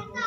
একটি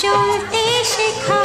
兄弟是靠。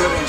Gracias.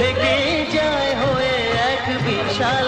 থেকে যায় হয়ে এক বিশাল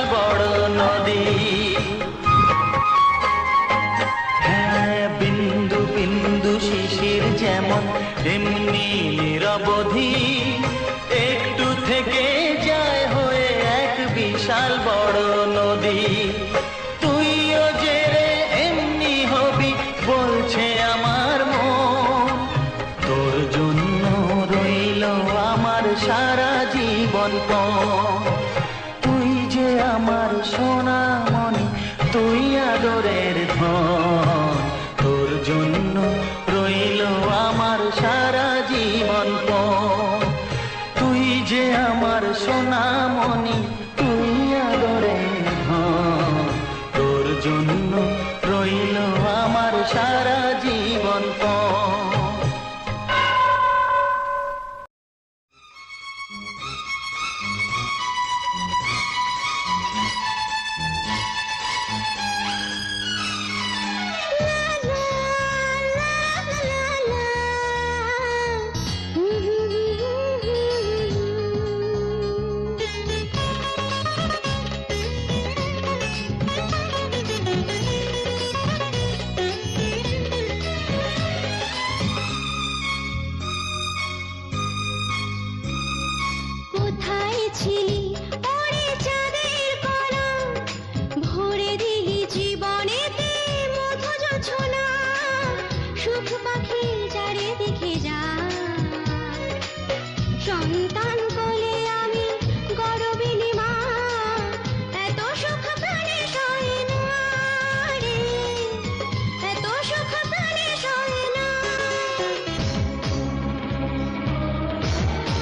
সুখ